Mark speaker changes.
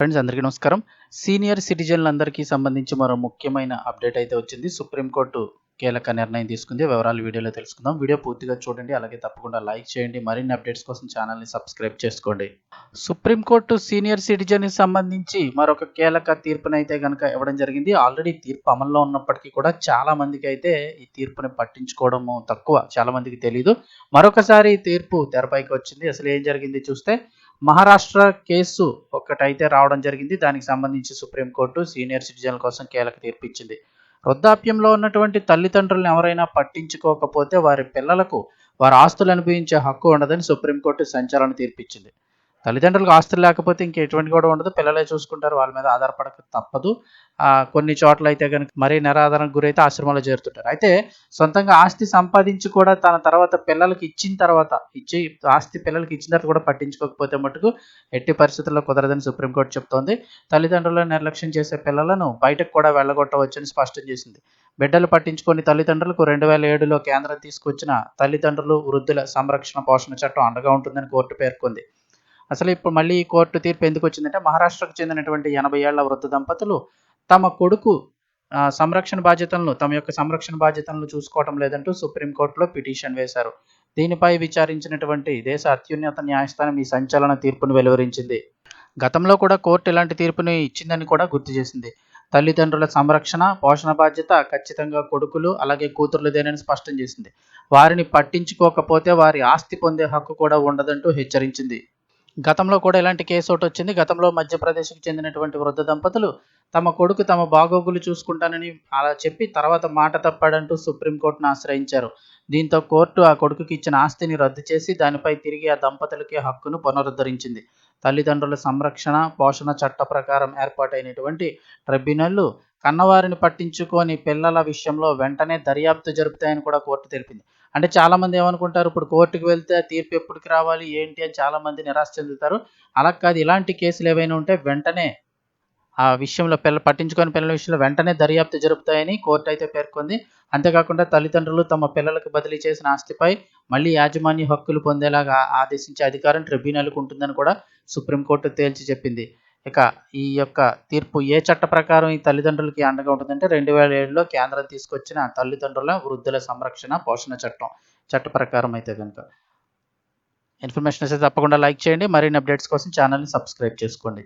Speaker 1: Friends అందరికీ నమస్కారం. Senior సిటిజన్లందరికీ సంబంధించి మరో ముఖ్యమైన అప్డేట్ అయితే వచ్చింది. సుప్రీంకోర్టు కీలక నిర్ణయం తీసుకుంది. వివరాలు వీడియోలో తెలుసుకుందాం. వీడియో పూర్తిగా చూడండి. అలాగే తప్పకుండా లైక్ చేయండి. మరిన్ని అప్డేట్స్ కోసం ఛానల్ని సబ్స్క్రైబ్ చేసుకోండి. సుప్రీంకోర్టు సీనియర్ సిటిజన్కి సంబంధించి మరొక కీలక తీర్పునైతే కనుక ఇవ్వడం జరిగింది. ఆల్రెడీ తీర్పు అమల్లో ఉన్నప్పటికీ కూడా చాలా మందికి అయితే ఈ తీర్పుని పట్టించుకోవడము తక్కువ. చాలా మందికి తెలియదు మరొకసారి ఈ తీర్పు తెరపైకి వచ్చింది. అసలు ఏం జరిగింది చూస్తే మహారాష్ట్ర కేసు ఒక్కటైతే రావడం జరిగింది. దానికి సంబంధించి సుప్రీంకోర్టు సీనియర్ సిటిజన్ల కోసం కీలక తీర్పిచ్చింది. వృద్ధాప్యంలో ఉన్నటువంటి తల్లిదండ్రులను ఎవరైనా పట్టించుకోకపోతే వారి పిల్లలకు వారి ఆస్తులు అనుభవించే హక్కు ఉండదని సుప్రీంకోర్టు సంచలన తీర్పిచ్చింది. తల్లిదండ్రులకు ఆస్తులు లేకపోతే ఇంక ఎటువంటి కూడా ఉండదు. పిల్లలే చూసుకుంటారు వాళ్ళ మీద ఆధారపడక తప్పదు. కొన్ని చోట్ల అయితే కనుక మరీ నిరాధారణకు గురైతే ఆశ్రమంలో చేరుతుంటారు. అయితే సొంతంగా ఆస్తి సంపాదించి కూడా తన తర్వాత పిల్లలకి ఇచ్చిన తర్వాత ఇచ్చి ఆస్తి పిల్లలకి ఇచ్చిన తర్వాత కూడా పట్టించుకోకపోతే మటుకు ఎట్టి పరిస్థితుల్లో కుదరదని సుప్రీంకోర్టు చెప్తోంది. తల్లిదండ్రులను నిర్లక్ష్యం చేసే పిల్లలను బయటకు కూడా వెళ్ళగొట్టవచ్చని స్పష్టం చేసింది. బిడ్డలు పట్టించుకొని తల్లిదండ్రులకు రెండు వేల ఏడులో కేంద్రం తీసుకొచ్చిన తల్లిదండ్రులు వృద్ధుల సంరక్షణ పోషణ చట్టం అండగా ఉంటుందని కోర్టు పేర్కొంది. అసలు ఇప్పుడు మళ్ళీ ఈ కోర్టు తీర్పు ఎందుకు వచ్చిందంటే మహారాష్ట్రకు చెందినటువంటి ఎనభై ఏళ్ళ వృద్ధ దంపతులు తమ కొడుకు సంరక్షణ బాధ్యతలను తమ యొక్క సంరక్షణ బాధ్యతలను చూసుకోవటం లేదంటూ సుప్రీంకోర్టులో పిటిషన్ వేశారు. దీనిపై విచారించినటువంటి దేశ అత్యున్నత న్యాయస్థానం ఈ సంచలన తీర్పును వెలువరించింది. గతంలో కూడా కోర్టు ఇలాంటి తీర్పుని ఇచ్చిందని కూడా గుర్తు చేసింది. తల్లిదండ్రుల సంరక్షణ పోషణ బాధ్యత ఖచ్చితంగా కొడుకులు అలాగే కూతురులదేనని స్పష్టం చేసింది. వారిని పట్టించుకోకపోతే వారి ఆస్తి పొందే హక్కు కూడా ఉండదంటూ హెచ్చరించింది. గతంలో కూడా ఇలాంటి కేసు ఒకటి వచ్చింది. గతంలో మధ్యప్రదేశ్కి చెందినటువంటి వృద్ధ దంపతులు తమ కొడుకు తమ బాగోగులు చూసుకుంటానని అలా చెప్పి తర్వాత మాట తప్పాడంటూ సుప్రీంకోర్టును ఆశ్రయించారు. దీంతో కోర్టు ఆ కొడుకుకి ఇచ్చిన ఆస్తిని రద్దు చేసి దానిపై తిరిగి ఆ దంపతులకి హక్కును పునరుద్ధరించింది. తల్లిదండ్రుల సంరక్షణ పోషణ చట్ట ప్రకారం ఏర్పాటైనటువంటి ట్రిబ్యునల్లు కన్నవారిని పట్టించుకొని పిల్లల విషయంలో వెంటనే దర్యాప్తు జరుపుతాయని కూడా కోర్టు తెలిపింది. అంటే చాలామంది ఏమనుకుంటారు ఇప్పుడు కోర్టుకు వెళ్తే ఆ తీర్పు ఎప్పటికి రావాలి ఏంటి అని చాలామంది నిరాశ చెందుతారు. అలా కాదు ఇలాంటి కేసులు ఏవైనా ఉంటే వెంటనే ఆ విషయంలో పిల్ల పట్టించుకొని పిల్లల విషయంలో వెంటనే దర్యాప్తు జరుపుతాయని కోర్టు అయితే పేర్కొంది. అంతేకాకుండా తల్లిదండ్రులు తమ పిల్లలకు బదిలీ చేసిన ఆస్తిపై మళ్ళీ యాజమాన్య హక్కులు పొందేలాగా ఆదేశించే అధికారం ట్రిబ్యునల్కు ఉంటుందని కూడా సుప్రీంకోర్టు తేల్చి చెప్పింది. ఇక ఈ యొక్క తీర్పు ఏ చట్ట ప్రకారం ఈ తల్లిదండ్రులకి అండగా ఉంటుందంటే రెండు వేల ఏడులో కేంద్రం తీసుకొచ్చిన తల్లిదండ్రుల వృద్ధుల సంరక్షణ పోషణ చట్టం. చట్ట ప్రకారం అయితే కనుక ఇన్ఫర్మేషన్ అయితే తప్పకుండా లైక్ చేయండి. మరిన్ని అప్డేట్స్ కోసం ఛానల్ని సబ్స్క్రైబ్ చేసుకోండి.